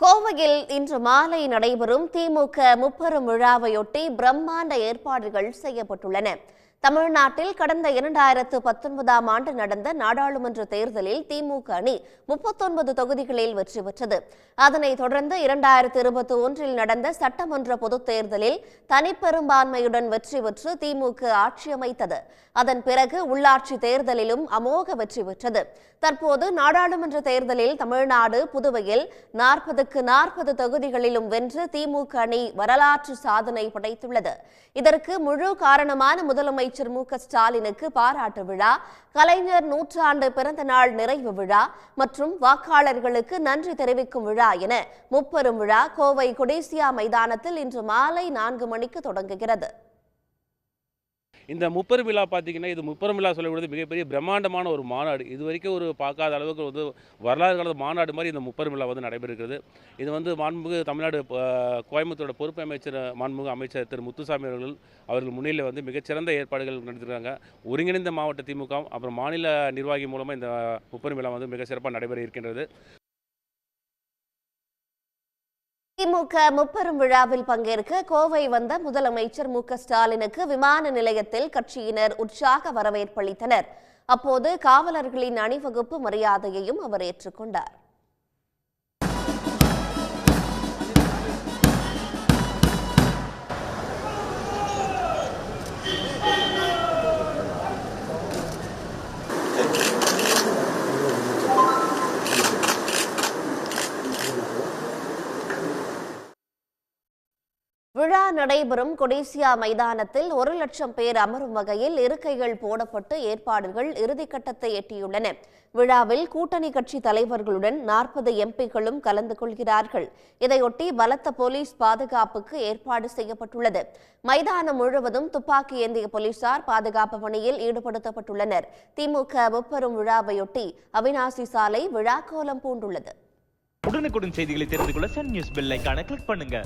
கோவையில் இன்று மாலை நடைபெறும் திமுக முப்பெரும் விழாவையொட்டி பிரம்மாண்ட ஏற்பாடுகள் செய்யப்பட்டுள்ளன. தமிழ்நாட்டில் கடந்த இரண்டாயிரத்து பத்தொன்பதாம் ஆண்டு நடந்த நாடாளுமன்ற தேர்தலில் திமுக அணி முப்பத்தொன்பது தொகுதிகளில் வெற்றி பெற்றது. அதனைத் தொடர்ந்து இரண்டாயிரத்து இருபத்தி ஒன்றில் நடந்த சட்டமன்ற பொதுத் தேர்தலில் தனிப்பெரும்பான்மையுடன் வெற்றி பெற்று திமுக ஆட்சி அமைத்தது. அதன் பிறகு உள்ளாட்சி தேர்தலிலும் அமோக வெற்றி பெற்றது. தற்போது நாடாளுமன்ற தேர்தலில் தமிழ்நாடு புதுவையில் நாற்பதுக்கு நாற்பது தொகுதிகளிலும் வென்று திமுக அணி வரலாற்று சாதனை படைத்துள்ளது. இதற்கு முழு காரணமான முதலமைச்சர் மு க ஸ்டாலினுக்கு பாராட்டு விழா கலைஞர் நூற்றாண்டு பிறந்த நாள் நிறைவு விழா மற்றும் வாக்காளர்களுக்கு நன்றி தெரிவிக்கும் விழா என முப்பெரும் விழா கோவை கொடேசியா மைதானத்தில் இன்று மாலை நான்கு மணிக்கு தொடங்குகிறது. இந்த முப்பெரும் விழா பார்த்தீங்கன்னா இது முப்பெரும் விழா சொல்லக்கூடியது மிகப்பெரிய பிரம்மாண்டமான ஒரு மாநாடு. இது வரைக்கும் ஒரு பார்க்காத அளவுக்கு வந்து வரலாறு காலத்து மாநாடு மாதிரி இந்த முப்பெரும் விழா வந்து நடைபெறுகிறது. இது வந்து மாண்புமிகு தமிழ்நாடு கோயம்புத்தூரோட பொறுப்பு அமைச்சர் மாண்புமிகு அமைச்சர் திரு முத்துசாமி அவர்கள் அவர்கள் முன்னிலை வந்து மிகச்சிறந்த ஏற்பாடுகள் நடத்திருக்காங்க. ஒருங்கிணைந்த மாவட்ட திமுக அப்புறம் மாநில நிர்வாகி மூலமாக இந்த முப்பெரும் விழா வந்து மிக சிறப்பாக நடைபெற இருக்கின்றது. திமுக முப்பெரும் விழாவில் பங்கேற்க கோவை வந்த முதலமைச்சர் மு க ஸ்டாலினுக்கு விமான நிலையத்தில் கட்சியினர் உற்சாக வரவேற்பளித்தனர் அப்போது காவலர்களின் அணிவகுப்பு மரியாதையையும் அவர் ஏற்றுக்கொண்டார். விழா நடைபெறும் கொடேசியா மைதானத்தில் ஒரு லட்சம் பேர் அமரும் வகையில் இருக்கைகள் போடப்பட்டு ஏற்பாடுகள் இறுதிக்கட்டத்தை எட்டியுள்ளன. விழாவில் கூட்டணி கட்சி தலைவர்களுடன் நாற்பது எம்பிக்களும் கலந்து கொள்கிறார்கள். இதையொட்டி பலத்த போலீஸ் பாதுகாப்புக்கு ஏற்பாடு செய்யப்பட்டுள்ளது. மைதானம் முழுவதும் துப்பாக்கி ஏந்திய போலீசார் பாதுகாப்பு பணியில் ஈடுபடுத்தப்பட்டுள்ளனர். திமுக முப்பெரும் விழாவையொட்டி அவினாசி சாலை விழாக்கோலம் பூண்டுள்ளது. உடனுக்குடன் செய்திகளை தெரிந்து கொள்ள சன் நியூஸ் பெல் கிளிக் பண்ணுங்க.